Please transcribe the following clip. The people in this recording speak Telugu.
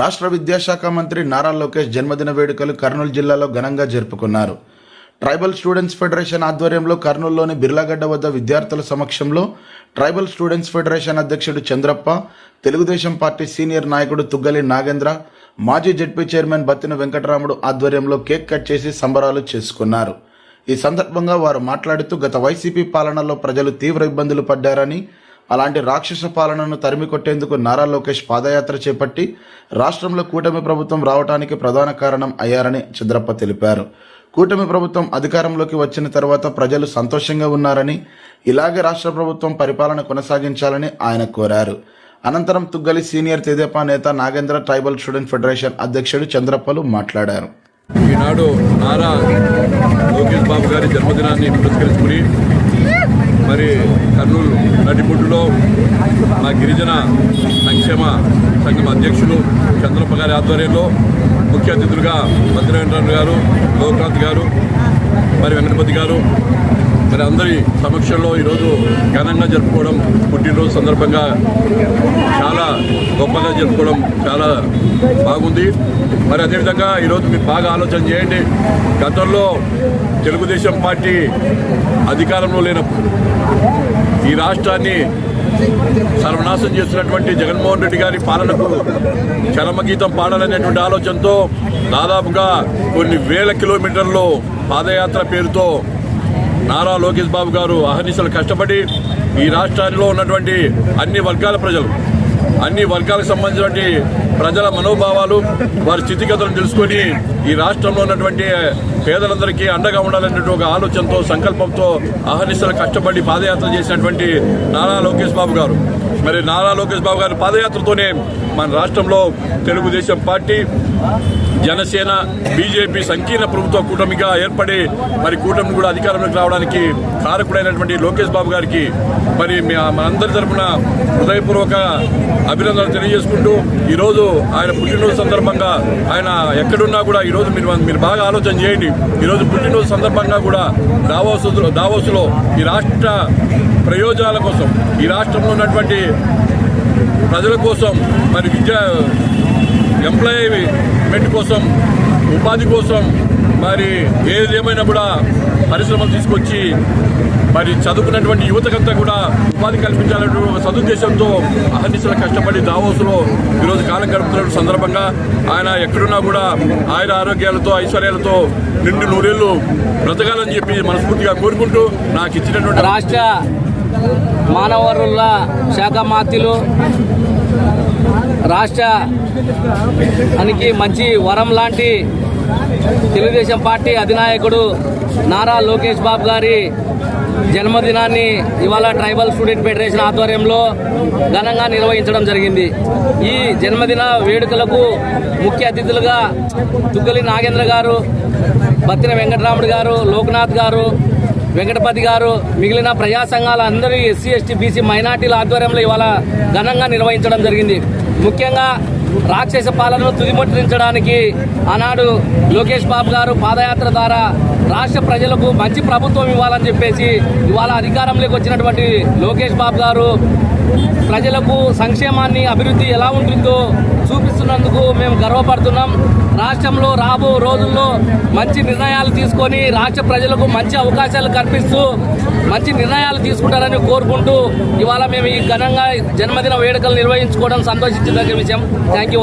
రాష్ట్ర విద్యాశాఖ మంత్రి నారా లోకేష్ జన్మదిన వేడుకలు కర్నూలు జిల్లాలో ఘనంగా జరుపుకున్నారు. ట్రైబల్ స్టూడెంట్స్ ఫెడరేషన్ ఆధ్వర్యంలో కర్నూలులోని బిర్లాగడ్డ వద్ద విద్యార్థుల సమక్షంలో ట్రైబల్ స్టూడెంట్స్ ఫెడరేషన్ అధ్యక్షుడు చంద్రప్ప తెలుగుదేశం పార్టీ సీనియర్ నాయకుడు తుగ్గలి నాగేంద్ర మాజీ జడ్పీ చైర్మన్ బత్తిన వెంకటరాముడు ఆధ్వర్యంలో కేక్ కట్ చేసి సంబరాలు చేసుకున్నారు. ఈ సందర్భంగా వారు మాట్లాడుతూ గత వైసీపీ పాలనలో ప్రజలు తీవ్ర ఇబ్బందులు పడ్డారని అలాంటి రాక్షస పాలనను తరిమి కొట్టేందుకు నారా లోకేష్ పాదయాత్ర చేపట్టి రాష్ట్రంలో కూటమి ప్రభుత్వం రావడానికి ప్రధాన కారణం అయ్యారని చంద్రప్ప తెలిపారు. కూటమి ప్రభుత్వం అధికారంలోకి వచ్చిన తర్వాత ప్రజలు సంతోషంగా ఉన్నారని ఇలాగే రాష్ట్ర ప్రభుత్వం పరిపాలన కొనసాగించాలని ఆయన కోరారు. అనంతరం తుగ్గలి సీనియర్ తెదేపా నేత నాగేంద్ర ట్రైబల్ స్టూడెంట్ ఫెడరేషన్ అధ్యక్షుడు చంద్రప్పలు మాట్లాడారు. ఈనాడు నారా లోకేష్ బాబు గారి జన్మదినాన్ని పురస్కరించుకుని మరి కర్నూలు నడిబొడ్డులో మా గిరిజన సంక్షేమ సంఘం అధ్యక్షులు చంద్రప్ప గారి ఆధ్వర్యంలో ముఖ్య అతిథులుగా మంత్రి వెంకటరావు గారు లోక్నాథ్ గారు మరి వెంకటపతి గారు మరి అందరి సమక్షంలో ఈరోజు ఘనంగా జరుపుకోవడం పుట్టినరోజు సందర్భంగా చాలా గొప్పగా జరుపుకోవడం చాలా బాగుంది. మరి అదేవిధంగా ఈరోజు మీరు బాగా ఆలోచన చేయండి. గతంలో తెలుగుదేశం పార్టీ అధికారంలో లేనప్పుడు ఈ రాష్ట్రాన్ని సర్వనాశం చేసినటువంటి జగన్మోహన్ రెడ్డి గారి పాలనకు చరమగీతం పాడాలనేటువంటి ఆలోచనతో దాదాపుగా కొన్ని వేల కిలోమీటర్లు పాదయాత్ర పేరుతో నారా లోకేష్ బాబు గారు అహర్నిశలు కష్టపడి ఈ రాష్ట్రాల్లో ఉన్నటువంటి అన్ని వర్గాల ప్రజలు అన్ని వర్గాలకు సంబంధించినటువంటి ప్రజల మనోభావాలు వారి స్థితిగతులను తెలుసుకొని ఈ రాష్ట్రంలో ఉన్నటువంటి పేదలందరికీ అండగా ఉండాలనేటువంటి ఒక ఆలోచనతో సంకల్పంతో అహర్నిశలు కష్టపడి పాదయాత్ర చేసినటువంటి నారా లోకేష్ బాబు గారు. మరి నారా లోకేష్ బాబు గారి పాదయాత్రతోనే మన రాష్ట్రంలో తెలుగుదేశం పార్టీ జనసేన బీజేపీ సంకీర్ణ ప్రభుత్వ కూటమిగా ఏర్పడి మరి కూటమి కూడా అధికారంలోకి రావడానికి కారకుడైనటువంటి లోకేష్ బాబు గారికి మరి మనందరి తరపున హృదయపూర్వక అభినందనలు తెలియజేసుకుంటూ ఈరోజు ఆయన పుట్టినరోజు సందర్భంగా ఆయన ఎక్కడున్నా కూడా ఈరోజు మీరు మీరు బాగా ఆలోచన చేయండి. ఈరోజు పుట్టినరోజు సందర్భంగా కూడా దావోసు దావోసులో ఈ రాష్ట్ర ప్రయోజనాల కోసం ఈ రాష్ట్రంలో ఉన్నటువంటి ప్రజల కోసం మరి విద్యా ఎంప్లాయ్మెంట్ కోసం ఉపాధి కోసం మరి ఏది ఏమైనా కూడా పరిశ్రమలు తీసుకొచ్చి మరి చదువుకున్నటువంటి యువతకంతా కూడా ఉపాధి కల్పించాలనే సదుద్దేశంతో అహర్నిశలు కష్టపడి దావోసులో ఈరోజు కాలం గడుపుతున్న సందర్భంగా ఆయన ఎక్కడున్నా కూడా ఆయన ఆరోగ్యాలతో ఐశ్వర్యాలతో నిండు నూరేళ్ళు బ్రతకాలని చెప్పి మనస్ఫూర్తిగా కోరుకుంటూ నాకు ఇచ్చినటువంటి రాష్ట్ర మానవ వనరుల శాఖ మాతిలు రాష్ట్రానికి మంచి వరం లాంటి తెలుగుదేశం పార్టీ అధినాయకుడు నారా లోకేష్ బాబు గారి జన్మదినాన్ని ఇవాళ ట్రైబల్ స్టూడెంట్ ఫెడరేషన్ ఆధ్వర్యంలో ఘనంగా నిర్వహించడం జరిగింది. ఈ జన్మదిన వేడుకలకు ముఖ్య అతిథులుగా తుగ్గలి నాగేంద్ర గారు బత్తిన వెంకటరాముడు గారు లోక్నాథ్ గారు వెంకటపతి గారు మిగిలిన ప్రజా సంఘాల అందరి ఎస్సీ ఎస్టీ బీసీ మైనార్టీల ఆధ్వర్యంలో ఇవాళ ఘనంగా నిర్వహించడం జరిగింది. ముఖ్యంగా రాక్షస పాలనను తుదిముట్టించడానికి ఆనాడు లోకేష్ బాబు గారు పాదయాత్ర ద్వారా రాష్ట్ర ప్రజలకు మంచి ప్రభుత్వం ఇవ్వాలని చెప్పేసి ఇవాళ అధికారంలోకి వచ్చినటువంటి లోకేష్ బాబు గారు ప్రజలకు సంక్షేమాన్ని అభివృద్ధి ఎలా ఉంటుందో చూపిస్తున్నందుకు మేము గర్వపడుతున్నాం. రాష్ట్రంలో రాబో రోజుల్లో మంచి నిర్ణయాలు తీసుకొని రాష్ట్ర ప్రజలకు మంచి అవకాశాలు కల్పిస్తూ మంచి నిర్ణయాలు తీసుకుంటారని కోరుకుంటూ ఇవాళ మేము ఈ ఘనంగా జన్మదిన వేడుకలు నిర్వహించుకోవడం సంతోషించదగ్గ విషయం. Thank you